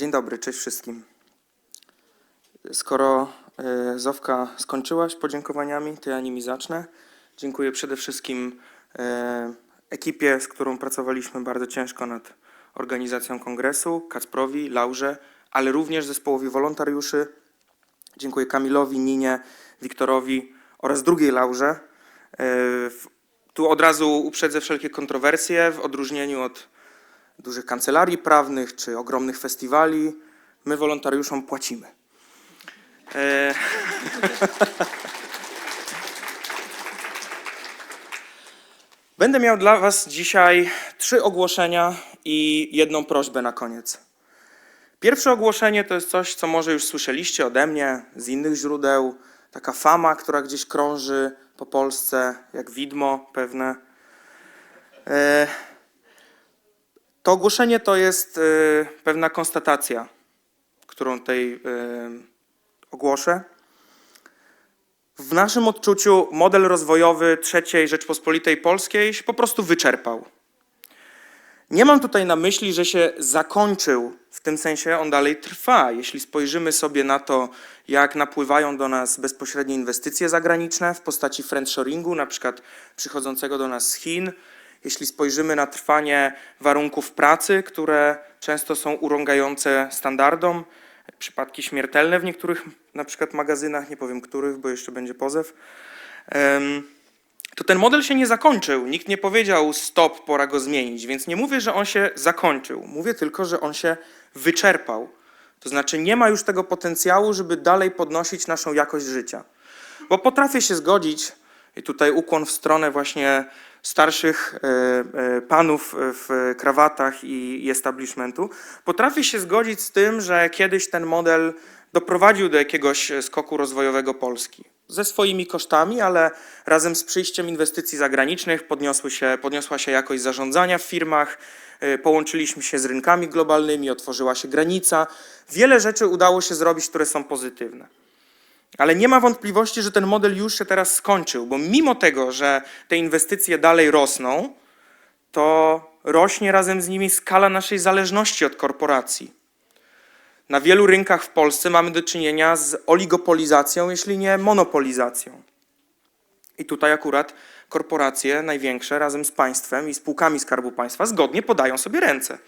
Dzień dobry, cześć wszystkim. Skoro e, Zowka skończyłaś podziękowaniami, to ja nimi zacznę. Dziękuję przede wszystkim e, ekipie, z którą pracowaliśmy bardzo ciężko nad organizacją kongresu, Kacprowi, Laurze, ale również zespołowi wolontariuszy. Dziękuję Kamilowi, Ninie, Wiktorowi oraz drugiej Laurze. E, Tu od razu uprzedzę wszelkie kontrowersje w odróżnieniu od dużych kancelarii prawnych czy ogromnych festiwali. My wolontariuszom płacimy. E, Będę miał dla Was dzisiaj trzy ogłoszenia i jedną prośbę na koniec. Pierwsze ogłoszenie to jest coś, co może już słyszeliście ode mnie, z innych źródeł. Taka fama, która gdzieś krąży po Polsce, jak widmo pewne. E, To ogłoszenie to jest e, pewna konstatacja, którą tutaj e, ogłoszę. W naszym odczuciu model rozwojowy III Rzeczpospolitej Polskiej się po prostu wyczerpał. Nie mam tutaj na myśli, że się zakończył, w tym sensie on dalej trwa. Jeśli spojrzymy sobie na to, jak napływają do nas bezpośrednie inwestycje zagraniczne w postaci friendshoringu, na przykład przychodzącego do nas z Chin, jeśli spojrzymy na trwanie warunków pracy, które często są urągające standardom, przypadki śmiertelne w niektórych na przykład magazynach, nie powiem których, bo jeszcze będzie pozew, to ten model się nie zakończył. Nikt nie powiedział stop, pora go zmienić, więc nie mówię, że on się zakończył. Mówię tylko, że on się wyczerpał. To znaczy nie ma już tego potencjału, żeby dalej podnosić naszą jakość życia. Bo potrafię się zgodzić, i tutaj ukłon w stronę właśnie starszych e, e, panów w krawatach i, establishmentu, potrafię się zgodzić z tym, że kiedyś ten model doprowadził do jakiegoś skoku rozwojowego Polski. Ze swoimi kosztami, ale razem z przyjściem inwestycji zagranicznych podniosły się, podniosła się jakość zarządzania w firmach, e, połączyliśmy się z rynkami globalnymi, otworzyła się granica. Wiele rzeczy udało się zrobić, które są pozytywne. Ale nie ma wątpliwości, że ten model już się teraz skończył, bo mimo tego, że te inwestycje dalej rosną, to rośnie razem z nimi skala naszej zależności od korporacji. Na wielu rynkach w Polsce mamy do czynienia z oligopolizacją, jeśli nie monopolizacją. I tutaj akurat korporacje największe razem z państwem i spółkami Skarbu Państwa zgodnie podają sobie ręce.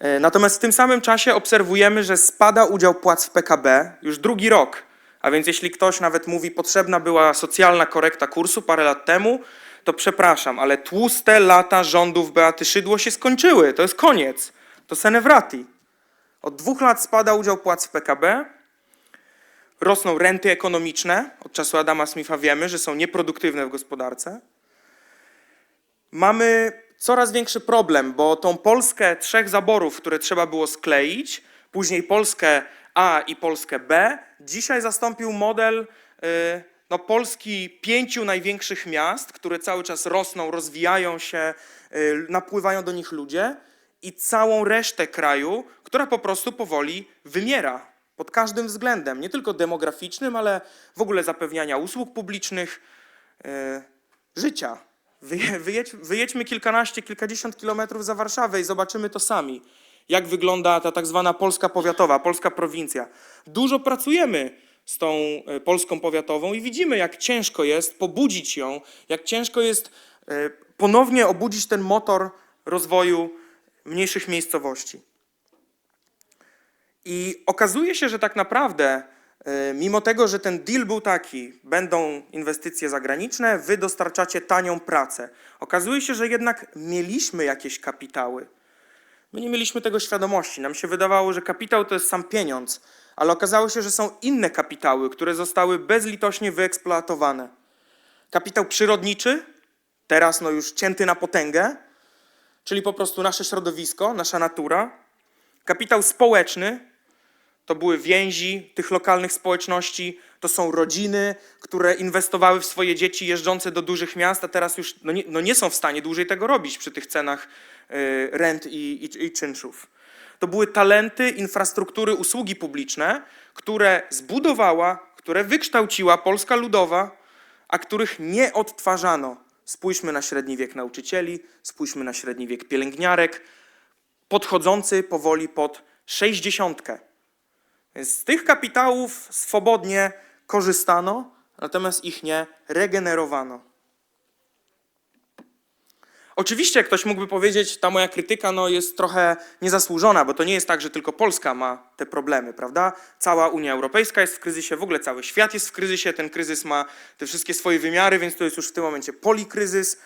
E, Natomiast w tym samym czasie obserwujemy, że spada udział płac w PKB już drugi rok. A więc jeśli ktoś nawet mówi, potrzebna była socjalna korekta kursu parę lat temu, to przepraszam, ale tłuste lata rządów Beaty Szydło się skończyły. To jest koniec. To senewrati. Od dwóch lat spada udział płac w PKB. Rosną renty ekonomiczne. Od czasu Adama Smitha wiemy, że są nieproduktywne w gospodarce mamy coraz większy problem, bo tą Polskę trzech zaborów, które trzeba było skleić, później Polskę A i Polskę B, dzisiaj zastąpił model y, no, Polski pięciu największych miast, które cały czas rosną, rozwijają się, y, napływają do nich ludzie i całą resztę kraju, która po prostu powoli wymiera pod każdym względem, nie tylko demograficznym, ale w ogóle zapewniania usług publicznych, y, życia. Wyje, wyjedź, wyjedźmy kilkanaście, kilkadziesiąt kilometrów za Warszawę i zobaczymy to sami. Jak wygląda ta tak zwana Polska powiatowa, polska prowincja. Dużo pracujemy z tą e, Polską powiatową i widzimy, jak ciężko jest pobudzić ją, jak ciężko jest e, ponownie obudzić ten motor rozwoju mniejszych miejscowości. I okazuje się, że tak naprawdę, mimo tego, że ten deal był taki, będą inwestycje zagraniczne, wy dostarczacie tanią pracę. Okazuje się, że jednak mieliśmy jakieś kapitały. My nie mieliśmy tego świadomości. Nam się wydawało, że kapitał to jest sam pieniądz, ale okazało się, że są inne kapitały, które zostały bezlitośnie wyeksploatowane. Kapitał przyrodniczy, teraz no już cięty na potęgę, czyli po prostu nasze środowisko, nasza natura. Kapitał społeczny, to były więzi tych lokalnych społeczności, to są rodziny, które inwestowały w swoje dzieci jeżdżące do dużych miast, a teraz już no nie, no nie są w stanie dłużej tego robić przy tych cenach y, rent i, i, i czynszów. To były talenty infrastruktury usługi publiczne, które zbudowała, które wykształciła Polska Ludowa, a których nie odtwarzano. Spójrzmy na średni wiek nauczycieli, spójrzmy na średni wiek pielęgniarek, podchodzący powoli pod Sześćdziesiątkę. Więc z tych kapitałów swobodnie korzystano, natomiast ich nie regenerowano. Oczywiście ktoś mógłby powiedzieć, ta moja krytyka no, jest trochę niezasłużona, bo to nie jest tak, że tylko Polska ma te problemy, prawda? Cała Unia Europejska jest w kryzysie, w ogóle cały świat jest w kryzysie, ten kryzys ma te wszystkie swoje wymiary, więc to jest już w tym momencie polikryzys.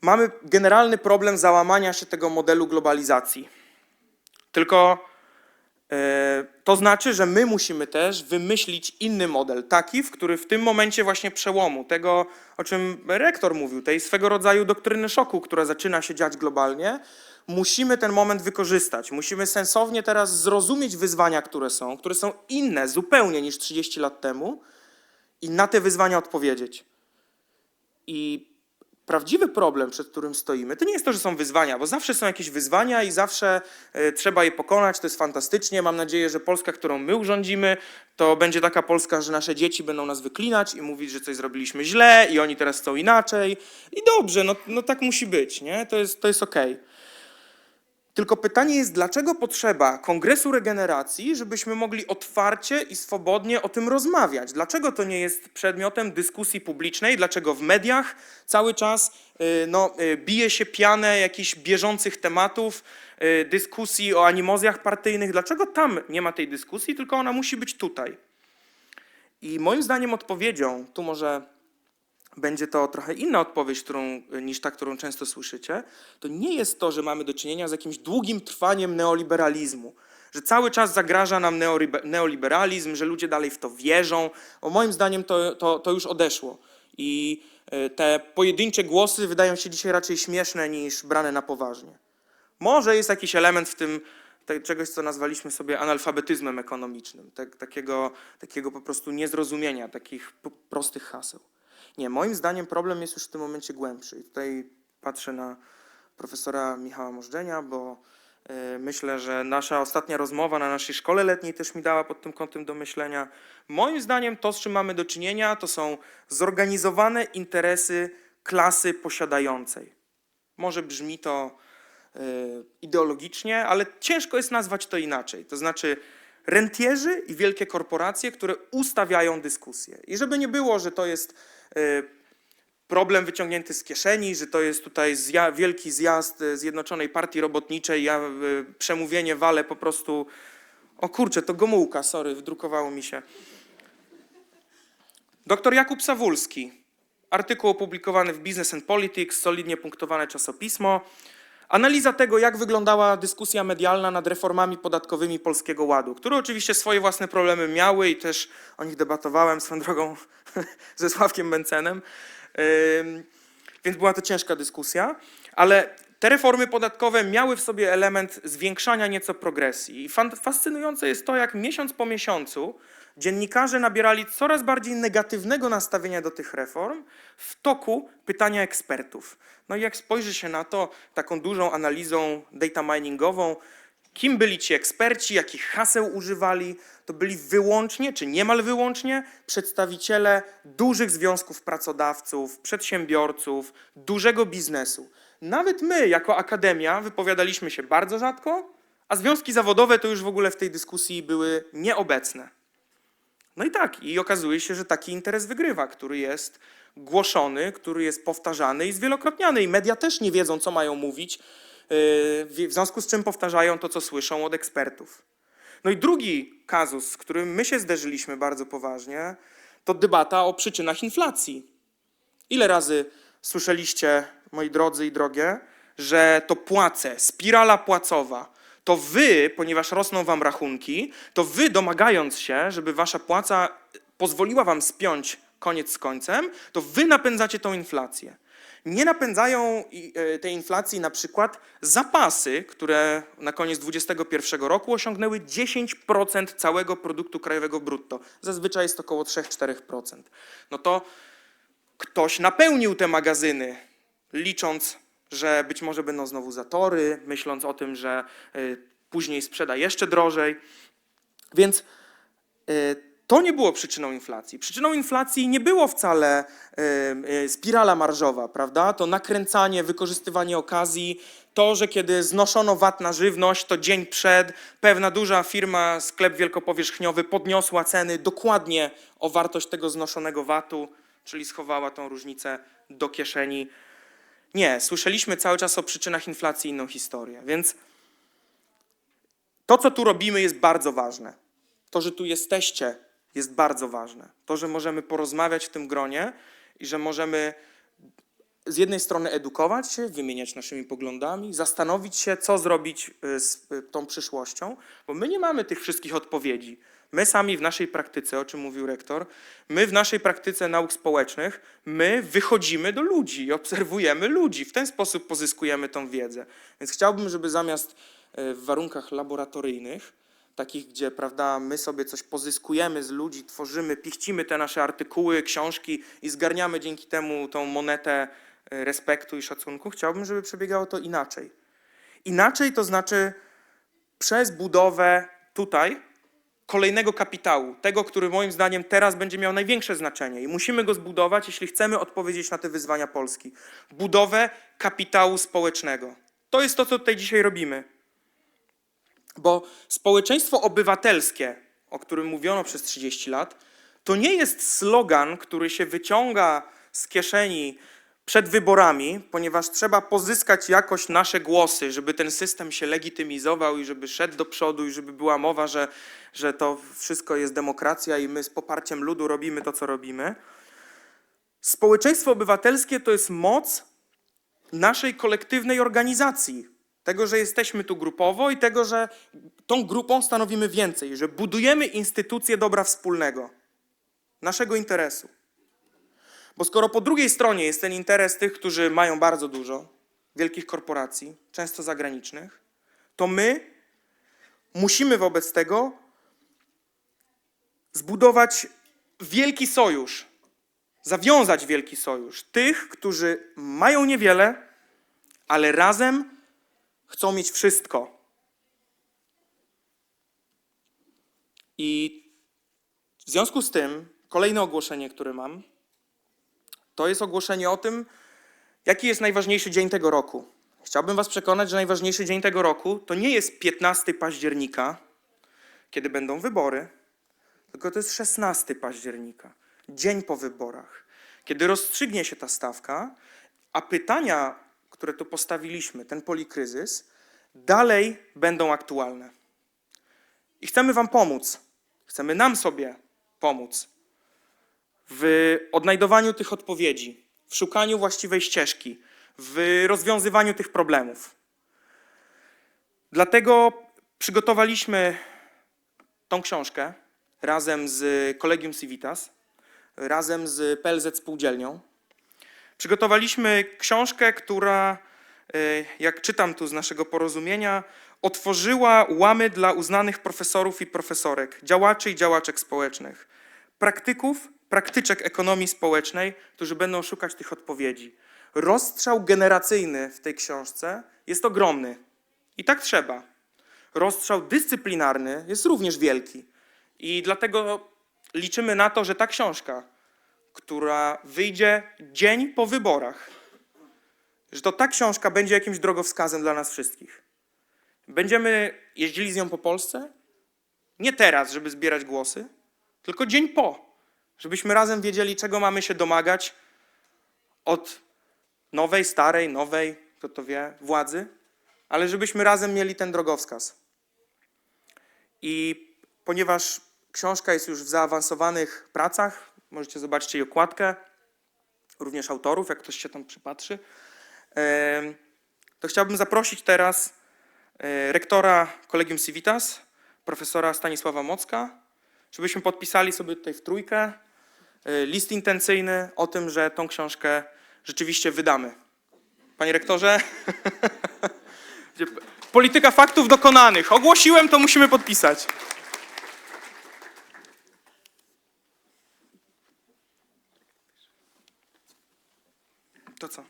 Mamy generalny problem załamania się tego modelu globalizacji. Tylko to znaczy, że my musimy też wymyślić inny model, taki, w który w tym momencie właśnie przełomu, tego, o czym rektor mówił, tej swego rodzaju doktryny szoku, która zaczyna się dziać globalnie, musimy ten moment wykorzystać. Musimy sensownie teraz zrozumieć wyzwania, które są, które są inne zupełnie niż 30 lat temu i na te wyzwania odpowiedzieć. I prawdziwy problem, przed którym stoimy, to nie jest to, że są wyzwania, bo zawsze są jakieś wyzwania i zawsze e, trzeba je pokonać, to jest fantastycznie. Mam nadzieję, że Polska, którą my urządzimy, to będzie taka Polska, że nasze dzieci będą nas wyklinać i mówić, że coś zrobiliśmy źle i oni teraz chcą inaczej. I dobrze, no, no tak musi być, nie? To jest, to jest okej. Tylko pytanie jest, dlaczego potrzeba Kongresu Regeneracji, żebyśmy mogli otwarcie i swobodnie o tym rozmawiać? Dlaczego to nie jest przedmiotem dyskusji publicznej? Dlaczego w mediach cały czas y, no, y, bije się pianę jakichś bieżących tematów, y, dyskusji o animozjach partyjnych? Dlaczego tam nie ma tej dyskusji, tylko ona musi być tutaj? I moim zdaniem odpowiedzią, tu może będzie to trochę inna odpowiedź którą, niż ta, którą często słyszycie, to nie jest to, że mamy do czynienia z jakimś długim trwaniem neoliberalizmu, że cały czas zagraża nam neolibe- neoliberalizm, że ludzie dalej w to wierzą. Bo moim zdaniem to, to, to już odeszło. I y, te pojedyncze głosy wydają się dzisiaj raczej śmieszne niż brane na poważnie. Może jest jakiś element w tym czegoś, co nazwaliśmy sobie analfabetyzmem ekonomicznym, tak, takiego, takiego po prostu niezrozumienia, takich prostych haseł. Nie, moim zdaniem problem jest już w tym momencie głębszy. I tutaj patrzę na profesora Michała Możdżenia, bo y, myślę, że nasza ostatnia rozmowa na naszej szkole letniej też mi dała pod tym kątem do myślenia. Moim zdaniem to, z czym mamy do czynienia, to są zorganizowane interesy klasy posiadającej. Może brzmi to y, ideologicznie, ale ciężko jest nazwać to inaczej. To znaczy rentierzy i wielkie korporacje, które ustawiają dyskusję. I żeby nie było, że to jest y, problem wyciągnięty z kieszeni, że to jest tutaj zja wielki zjazd y, Zjednoczonej Partii Robotniczej, ja y, przemówienie walę po prostu... O kurczę, to Gomułka, sorry, wdrukowało mi się. Doktor Jakub Sawulski, artykuł opublikowany w Business and Politics, solidnie punktowane czasopismo. Analiza tego, jak wyglądała dyskusja medialna nad reformami podatkowymi Polskiego Ładu, które oczywiście swoje własne problemy miały i też o nich debatowałem swoją drogą ze Sławkiem Bencenem. Więc była to ciężka dyskusja, ale te reformy podatkowe miały w sobie element zwiększania nieco progresji. I fascynujące jest to, jak miesiąc po miesiącu dziennikarze nabierali coraz bardziej negatywnego nastawienia do tych reform w toku pytania ekspertów. No i jak spojrzy się na to taką dużą analizą data miningową, kim byli ci eksperci, jakich haseł używali, to byli wyłącznie, czy niemal wyłącznie, przedstawiciele dużych związków pracodawców, przedsiębiorców, dużego biznesu. Nawet my, jako akademia, wypowiadaliśmy się bardzo rzadko, a związki zawodowe to już w ogóle w tej dyskusji były nieobecne. No i tak, i okazuje się, że taki interes wygrywa, który jest głoszony, który jest powtarzany i zwielokrotniany. I media też nie wiedzą, co mają mówić, yy, w związku z czym powtarzają to, co słyszą od ekspertów. No i drugi kazus, z którym my się zderzyliśmy bardzo poważnie, to debata o przyczynach inflacji. Ile razy słyszeliście, moi drodzy i drogie, że to płace, spirala płacowa, to wy, ponieważ rosną wam rachunki, to wy domagając się, żeby wasza płaca pozwoliła wam spiąć koniec z końcem, to wy napędzacie tą inflację. Nie napędzają e, tej inflacji na przykład zapasy, które na koniec 2021 roku osiągnęły 10% całego produktu krajowego brutto. Zazwyczaj jest około 3-4%. No to ktoś napełnił te magazyny, licząc, że być może będą znowu zatory, myśląc o tym, że y, później sprzeda jeszcze drożej. Więc y, to nie było przyczyną inflacji. Przyczyną inflacji nie było wcale y, spirala marżowa, prawda? To nakręcanie, wykorzystywanie okazji, To, że kiedy znoszono VAT na żywność, to dzień przed pewna duża firma, sklep wielkopowierzchniowy podniosła ceny dokładnie o wartość tego znoszonego VAT-u, czyli schowała tą różnicę do kieszeni. Nie, słyszeliśmy cały czas o przyczynach inflacji inną historię, więc to, co tu robimy, jest bardzo ważne. To, że tu jesteście, jest bardzo ważne. To, że możemy porozmawiać w tym gronie i że możemy z jednej strony edukować się, wymieniać naszymi poglądami, zastanowić się, co zrobić y, z y, tą przyszłością, bo my nie mamy tych wszystkich odpowiedzi. My sami w naszej praktyce, o czym mówił rektor, my w naszej praktyce nauk społecznych, my wychodzimy do ludzi i obserwujemy ludzi. W ten sposób pozyskujemy tą wiedzę. Więc chciałbym, żeby zamiast y, w warunkach laboratoryjnych, takich, gdzie prawda, my sobie coś pozyskujemy z ludzi, tworzymy, pichcimy te nasze artykuły, książki i zgarniamy dzięki temu tą monetę respektu i szacunku, chciałbym, żeby przebiegało to inaczej. Inaczej to znaczy przez budowę tutaj kolejnego kapitału, tego, który moim zdaniem teraz będzie miał największe znaczenie i musimy go zbudować, jeśli chcemy odpowiedzieć na te wyzwania Polski. Budowę kapitału społecznego. To jest to, co tutaj dzisiaj robimy. Bo społeczeństwo obywatelskie, o którym mówiono przez 30 lat, to nie jest slogan, który się wyciąga z kieszeni przed wyborami, ponieważ trzeba pozyskać jakoś nasze głosy, żeby ten system się legitymizował i żeby szedł do przodu i żeby była mowa, że, że to wszystko jest demokracja i my z poparciem ludu robimy to, co robimy. Społeczeństwo obywatelskie to jest moc naszej kolektywnej organizacji. Tego, że jesteśmy tu grupowo i tego, że tą grupą stanowimy więcej, że budujemy instytucje dobra wspólnego, naszego interesu. Bo skoro po drugiej stronie jest ten interes tych, którzy mają bardzo dużo, wielkich korporacji, często zagranicznych, to my musimy wobec tego zbudować wielki sojusz, zawiązać wielki sojusz tych, którzy mają niewiele, ale razem chcą mieć wszystko. I w związku z tym kolejne ogłoszenie, które mam, to jest ogłoszenie o tym, jaki jest najważniejszy dzień tego roku. Chciałbym Was przekonać, że najważniejszy dzień tego roku to nie jest 15 października, kiedy będą wybory, tylko to jest 16 października, dzień po wyborach, kiedy rozstrzygnie się ta stawka, a pytania, które tu postawiliśmy, ten polikryzys, dalej będą aktualne. I chcemy Wam pomóc, chcemy nam sobie pomóc w odnajdowaniu tych odpowiedzi, w szukaniu właściwej ścieżki, w rozwiązywaniu tych problemów. Dlatego przygotowaliśmy tą książkę razem z Kolegium Civitas, razem z PLZ Spółdzielnią. Przygotowaliśmy książkę, która, y, jak czytam tu z naszego porozumienia, otworzyła łamy dla uznanych profesorów i profesorek, działaczy i działaczek społecznych, praktyków, praktyczek ekonomii społecznej, którzy będą szukać tych odpowiedzi. Rozstrzał generacyjny w tej książce jest ogromny i tak trzeba. Rozstrzał dyscyplinarny jest również wielki i dlatego liczymy na to, że ta książka, która wyjdzie dzień po wyborach, że to ta książka będzie jakimś drogowskazem dla nas wszystkich. Będziemy jeździli z nią po Polsce, nie teraz, żeby zbierać głosy, tylko dzień po, żebyśmy razem wiedzieli, czego mamy się domagać od nowej, starej, nowej, kto to wie, władzy, ale żebyśmy razem mieli ten drogowskaz. I ponieważ książka jest już w zaawansowanych pracach, możecie zobaczyć jej okładkę, również autorów, jak ktoś się tam przypatrzy, to chciałbym zaprosić teraz e, rektora Collegium Civitas, profesora Stanisława Mocka, żebyśmy podpisali sobie tutaj w trójkę list intencyjny o tym, że tą książkę rzeczywiście wydamy. Panie rektorze, polityka faktów dokonanych. Ogłosiłem, to musimy podpisać. To co?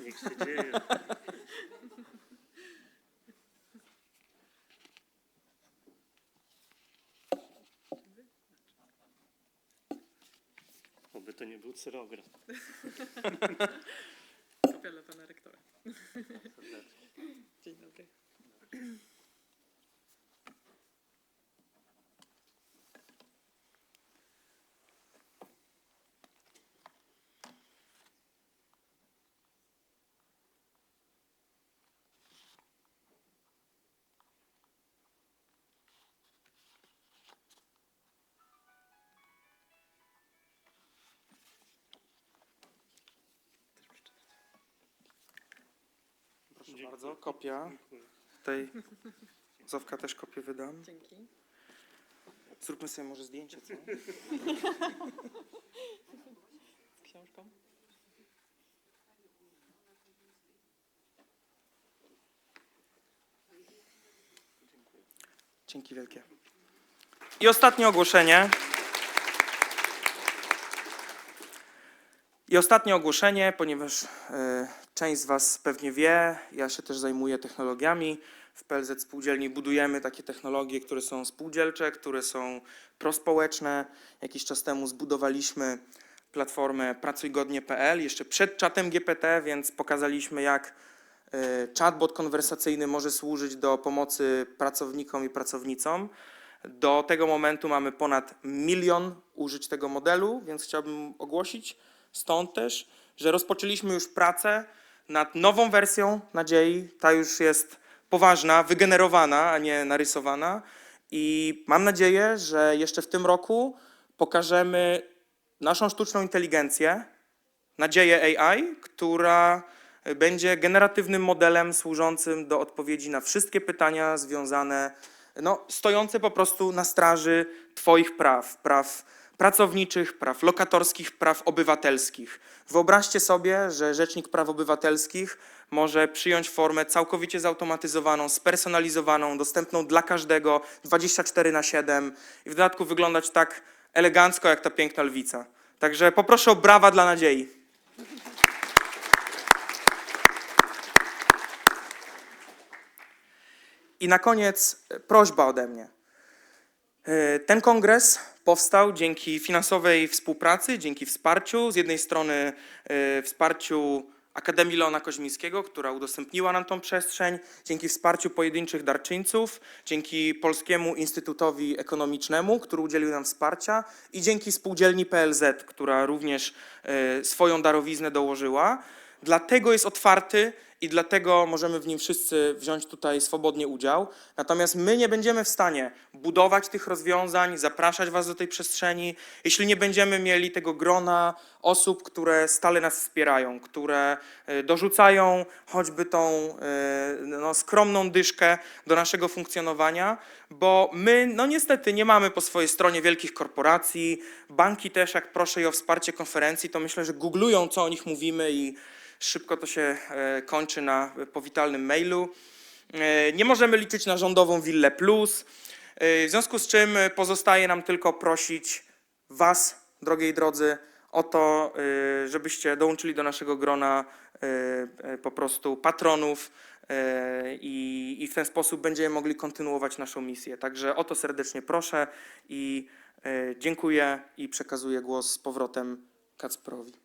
Niech się dzieje. Oby to nie był Proszę bardzo, kopia. Tej Zowka też kopię wydam. Dzięki. Zróbmy sobie może zdjęcie, co? Z książką. Dzięki wielkie. I ostatnie ogłoszenie. I ostatnie ogłoszenie, ponieważ y, część z Was pewnie wie, ja się też zajmuję technologiami. W PLZ Spółdzielni budujemy takie technologie, które są spółdzielcze, które są prospołeczne. Jakiś czas temu zbudowaliśmy platformę pracujgodnie.pl jeszcze przed czatem GPT, więc pokazaliśmy jak y, chatbot konwersacyjny może służyć do pomocy pracownikom i pracownicom. Do tego momentu mamy ponad milion użyć tego modelu, więc chciałbym ogłosić stąd też, że rozpoczęliśmy już pracę nad nową wersją nadziei. Ta już jest poważna, wygenerowana, a nie narysowana. I mam nadzieję, że jeszcze w tym roku pokażemy naszą sztuczną inteligencję, nadzieję AI, która będzie generatywnym modelem służącym do odpowiedzi na wszystkie pytania związane, no, stojące po prostu na straży Twoich praw, praw pracowniczych, praw lokatorskich, praw obywatelskich. Wyobraźcie sobie, że Rzecznik Praw Obywatelskich może przyjąć formę całkowicie zautomatyzowaną, spersonalizowaną, dostępną dla każdego 24 na 7 i w dodatku wyglądać tak elegancko jak ta piękna lwica. Także poproszę o brawa dla nadziei. I na koniec prośba ode mnie. E, Ten kongres powstał dzięki finansowej współpracy, dzięki wsparciu. Z jednej strony e, wsparciu Akademii Leona Koźmińskiego, która udostępniła nam tą przestrzeń, dzięki wsparciu pojedynczych darczyńców, dzięki Polskiemu Instytutowi Ekonomicznemu, który udzielił nam wsparcia i dzięki spółdzielni PLZ, która również e, swoją darowiznę dołożyła. Dlatego jest otwarty i dlatego możemy w nim wszyscy wziąć tutaj swobodnie udział. Natomiast my nie będziemy w stanie budować tych rozwiązań, zapraszać Was do tej przestrzeni, jeśli nie będziemy mieli tego grona osób, które stale nas wspierają, które e, dorzucają choćby tą e, no, skromną dyszkę do naszego funkcjonowania, bo my, no niestety, nie mamy po swojej stronie wielkich korporacji. Banki też, jak proszę je o wsparcie konferencji, to myślę, że googlują, co o nich mówimy i Szybko to się e, kończy na powitalnym mailu. E, Nie możemy liczyć na rządową Willę Plus, e, w związku z czym pozostaje nam tylko prosić Was, drogiej drodzy, o to, żebyście dołączyli do naszego grona po prostu patronów i, i w ten sposób będziemy mogli kontynuować naszą misję. Także o to serdecznie proszę i dziękuję i przekazuję głos z powrotem Kacprowi.